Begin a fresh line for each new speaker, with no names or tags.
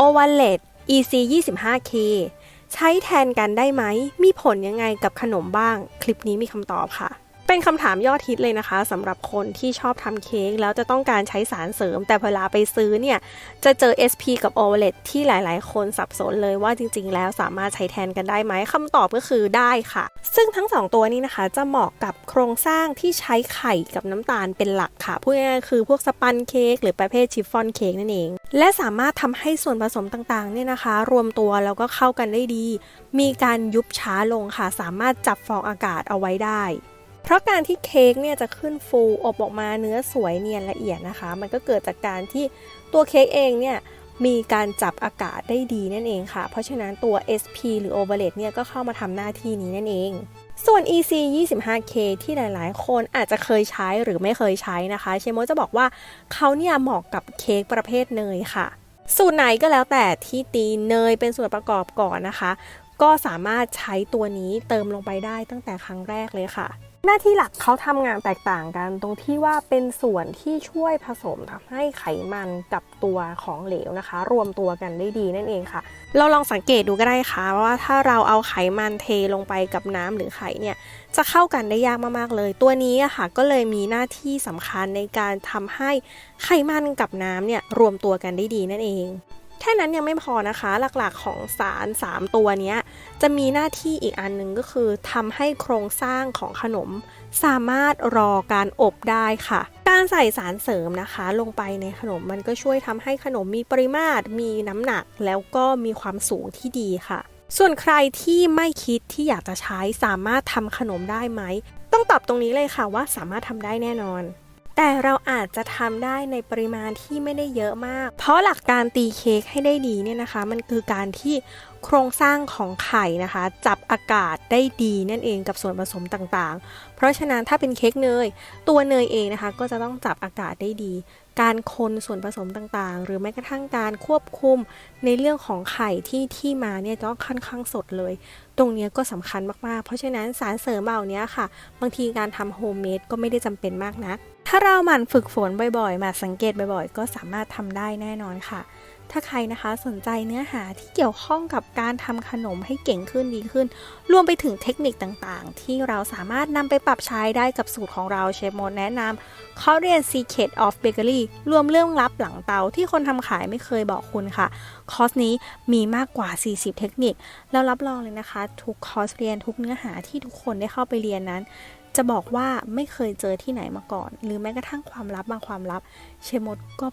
OVALET EC 25K ใช้แทนกันได้ไหม มีผลยังไงกับขนมบ้าง คลิปนี้มีคำตอบค่ะ เป็นคำถามยอดฮิตเลยนะคะสำหรับคนที่ชอบทำเค้กแล้วจะต้องการใช้สารเสริม แต่เวลาไปซื้อเนี่ย จะเจอ SP กับ OVALET ที่หลายๆ คนสับสนเลยว่าจริง ๆ แล้วสามารถใช้แทนกันได้ไหมคำตอบก็คือได้ค่ะ ซึ่งทั้งสองตัวนี้นะคะจะเหมาะกับโครงสร้างที่ใช้ไข่กับน้ำตาลเป็นหลักค่ะพูดง่ายๆคือพวกสปันเค้กหรือประเภทชิฟฟ่อนเค้กนั่นเอง และสามารถทำให้ส่วนผสมต่างๆเนี่ยนะคะ รวมตัวแล้วก็เข้ากันได้ดี มีการยุบช้าลงค่ะ สามารถจับฟองอากาศเอาไว้ได้ เพราะการที่เค้กเนี่ยจะขึ้นฟูอบออกมาเนื้อสวยเนียนละเอียดนะคะ มันก็เกิดจากการที่ตัวเค้กเองเนี่ยมีการจับอากาศได้ดีนั่นเองค่ะ เพราะฉะนั้นตัว SP หรือ Overlet เนี่ยก็เข้ามาทำหน้าที่นี้นั่นเอง ส่วน EC 25K ที่หลาย ๆ คนอาจจะเคยใช้หรือไม่เคยใช้นะคะ เชโมจะบอกว่าเขาเนี่ยเหมาะกับเค้กประเภทเนยค่ะ สูตรไหนก็แล้วแต่ที่ตีเนยเป็นส่วนประกอบก่อนนะคะ ก็สามารถใช้ตัวนี้เติมลงไปได้ตั้งแต่ครั้งแรกเลยค่ะ หน้าที่หลักเขาทำงานแตกต่างกันตรงที่ว่าเป็นส่วนที่ช่วยผสมทำให้ไขมันกับตัวของเหลวนะคะ รวมตัวกันได้ดีนั่นเองค่ะ เราลองสังเกตดูก็ได้ค่ะว่าถ้าเราเอาไขมันเทลงไปกับน้ำหรือไข่เนี่ยจะเข้ากันได้ยากมากๆเลย ตัวนี้อะค่ะก็เลยมีหน้าที่สำคัญในการทำให้ไขมันกับน้ำเนี่ยรวมตัวกันได้ดีนั่นเอง ค่นั้นยังไม่พอนะคะ หลักๆของสาร 3 ตัวนี้จะมีหน้าที่อีกอันหนึ่งก็คือทำให้โครงสร้างของขนม สามารถรอการอบได้ค่ะ การใส่สารเสริมนะคะ ลงไปในขนมมันก็ช่วยทำให้ขนมมีปริมาตร มีน้ำหนักแล้วก็มีความสูงที่ดีค่ะ ส่วนใครที่ไม่คิดที่อยากจะใช้สามารถทำขนมได้ไหม ต้องตอบตรงนี้เลยค่ะว่าสามารถทำได้แน่นอน แต่เราอาจจะทำได้ในปริมาณที่ไม่ได้เยอะมาก เพราะหลักการตีเค้กให้ได้ดีเนี่ยนะคะ มันคือการที่ โครงสร้างของไข่นะคะ จับอากาศได้ดีนั่นเองกับส่วนผสมต่างๆ เพราะฉะนั้นถ้าเป็นเค้กเนย ตัวเนยเองนะคะ ก็จะต้องจับอากาศได้ดี การคนส่วนผสมต่างๆ หรือแม้กระทั่งการควบคุมในเรื่องของไข่ที่ที่มาเนี่ยต้องค่อนข้างสดเลย ตรงนี้ก็สำคัญมากๆ เพราะฉะนั้นสารเสริมเหล่านี้ค่ะ บางทีการทำโฮมเมดก็ไม่ได้จำเป็นมากนักถ้าเราหมั่นฝึกฝนบ่อยๆ มาสังเกตบ่อยๆ ก็สามารถทำได้แน่นอนค่ะ ถ้าใครนะคะสนใจเนื้อหาที่เกี่ยวข้องกับการทำขนมให้เก่งขึ้นดีขึ้น รวมไปถึงเทคนิคต่างๆ ที่เราสามารถนำไปปรับใช้ได้กับสูตรของเราเชฟโมดแนะนำเขาเรียน Secret of Bakery รวมเรื่องลับหลังเตาที่คนทำขายไม่เคยบอกคุณค่ะ คอร์สนี้มีมากกว่า 40 เทคนิค แล้วรับรองเลยนะคะ ทุกคอร์สเรียนทุกเนื้อหาที่ทุกคนได้เข้าไปเรียนนั้นจะบอกว่าไม่เคยเจอที่ไหนมาก่อน หรือแม้กระทั่งความลับบางความลับ เชมดก็